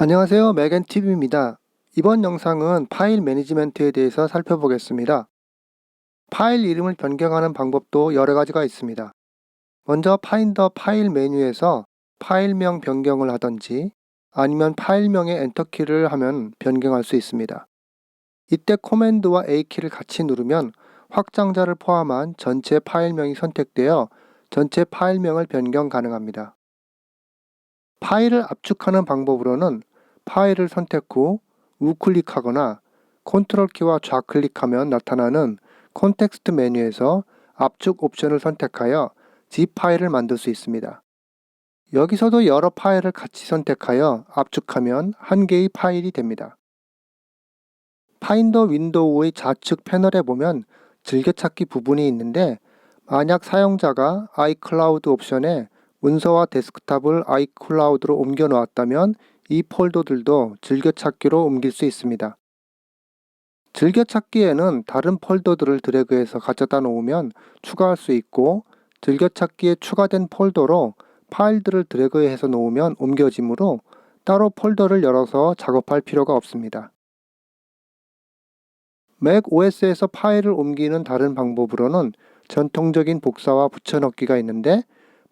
안녕하세요. 맥앤TV입니다. 이번 영상은 파일 매니지먼트에 대해서 살펴보겠습니다. 파일 이름을 변경하는 방법도 여러 가지가 있습니다. 먼저 파인더 파일 메뉴에서 파일명 변경을 하던지 아니면 파일명에 엔터키를 하면 변경할 수 있습니다. 이때 코맨드와 A키를 같이 누르면 확장자를 포함한 전체 파일명이 선택되어 전체 파일명을 변경 가능합니다. 파일을 압축하는 방법으로는 파일을 선택 후 우클릭하거나 컨트롤 키와 좌클릭하면 나타나는 콘텍스트 메뉴에서 압축 옵션을 선택하여 zip 파일을 만들 수 있습니다. 여기서도 여러 파일을 같이 선택하여 압축하면 한 개의 파일이 됩니다. 파인더 윈도우의 좌측 패널에 보면 즐겨찾기 부분이 있는데 만약 사용자가 iCloud 옵션에 문서와 데스크탑을 iCloud로 옮겨 놓았다면 이 폴더들도 즐겨찾기로 옮길 수 있습니다. 즐겨찾기에는 다른 폴더들을 드래그해서 가져다 놓으면 추가할 수 있고 즐겨찾기에 추가된 폴더로 파일들을 드래그해서 놓으면 옮겨지므로 따로 폴더를 열어서 작업할 필요가 없습니다. 맥 OS에서 파일을 옮기는 다른 방법으로는 전통적인 복사와 붙여넣기가 있는데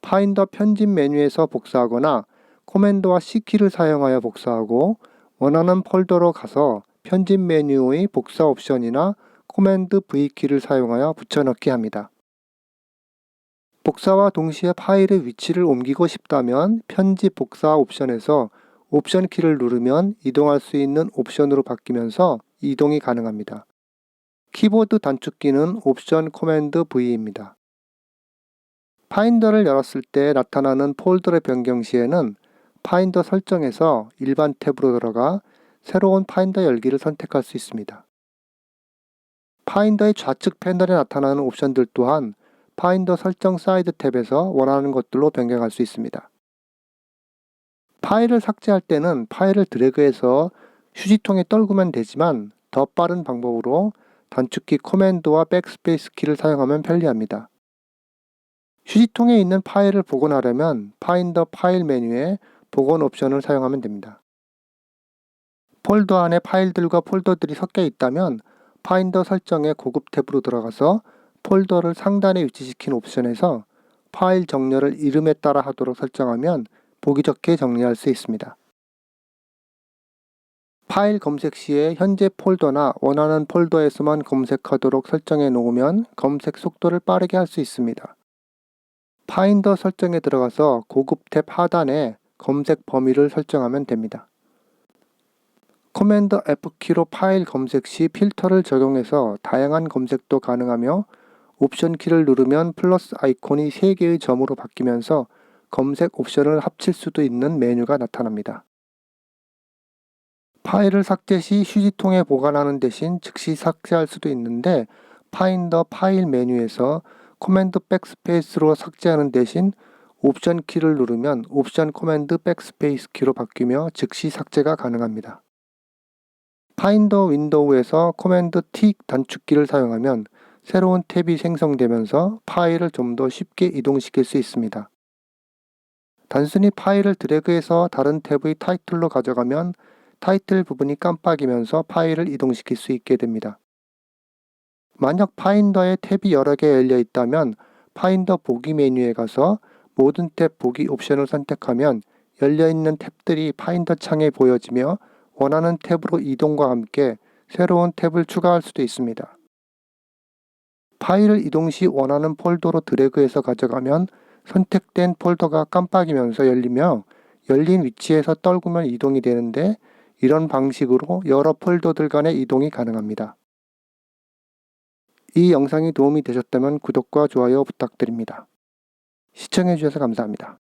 파인더 편집 메뉴에서 복사하거나 코맨드와 C키를 사용하여 복사하고 원하는 폴더로 가서 편집 메뉴의 복사 옵션이나 코맨드 V키를 사용하여 붙여넣기 합니다. 복사와 동시에 파일의 위치를 옮기고 싶다면 편집 복사 옵션에서 옵션 키를 누르면 이동할 수 있는 옵션으로 바뀌면서 이동이 가능합니다. 키보드 단축키는 옵션 코맨드 V입니다. 파인더를 열었을 때 나타나는 폴더의 변경 시에는 파인더 설정에서 일반 탭으로 들어가 새로운 파인더 열기를 선택할 수 있습니다. 파인더의 좌측 패널에 나타나는 옵션들 또한 파인더 설정 사이드 탭에서 원하는 것들로 변경할 수 있습니다. 파일을 삭제할 때는 파일을 드래그해서 휴지통에 떨구면 되지만 더 빠른 방법으로 단축키 코맨드와 백스페이스 키를 사용하면 편리합니다. 휴지통에 있는 파일을 복원하려면 파인더 파일 메뉴에 복원 옵션을 사용하면 됩니다. 폴더 안에 파일들과 폴더들이 섞여 있다면 파인더 설정의 고급 탭으로 들어가서 폴더를 상단에 위치시킨 옵션에서 파일 정렬을 이름에 따라 하도록 설정하면 보기 좋게 정리할 수 있습니다. 파일 검색 시에 현재 폴더나 원하는 폴더에서만 검색하도록 설정해 놓으면 검색 속도를 빠르게 할 수 있습니다. 파인더 설정에 들어가서 고급 탭 하단에 검색 범위를 설정하면 됩니다. 코맨드 F키로 파일 검색 시 필터를 적용해서 다양한 검색도 가능하며 옵션 키를 누르면 플러스 아이콘이 3개의 점으로 바뀌면서 검색 옵션을 합칠 수도 있는 메뉴가 나타납니다. 파일을 삭제 시 휴지통에 보관하는 대신 즉시 삭제할 수도 있는데 파인더 파일 메뉴에서 코맨드 백스페이스로 삭제하는 대신 옵션 키를 누르면 옵션 코맨드 백스페이스 키로 바뀌며 즉시 삭제가 가능합니다. 파인더 윈도우에서 코맨드 T 단축키를 사용하면 새로운 탭이 생성되면서 파일을 좀 더 쉽게 이동시킬 수 있습니다. 단순히 파일을 드래그해서 다른 탭의 타이틀로 가져가면 타이틀 부분이 깜빡이면서 파일을 이동시킬 수 있게 됩니다. 만약 파인더에 탭이 여러 개 열려 있다면 파인더 보기 메뉴에 가서 모든 탭 보기 옵션을 선택하면 열려있는 탭들이 파인더 창에 보여지며 원하는 탭으로 이동과 함께 새로운 탭을 추가할 수도 있습니다. 파일을 이동 시 원하는 폴더로 드래그해서 가져가면 선택된 폴더가 깜빡이면서 열리며 열린 위치에서 떨구면 이동이 되는데 이런 방식으로 여러 폴더들 간의 이동이 가능합니다. 이 영상이 도움이 되셨다면 구독과 좋아요 부탁드립니다. 시청해주셔서 감사합니다.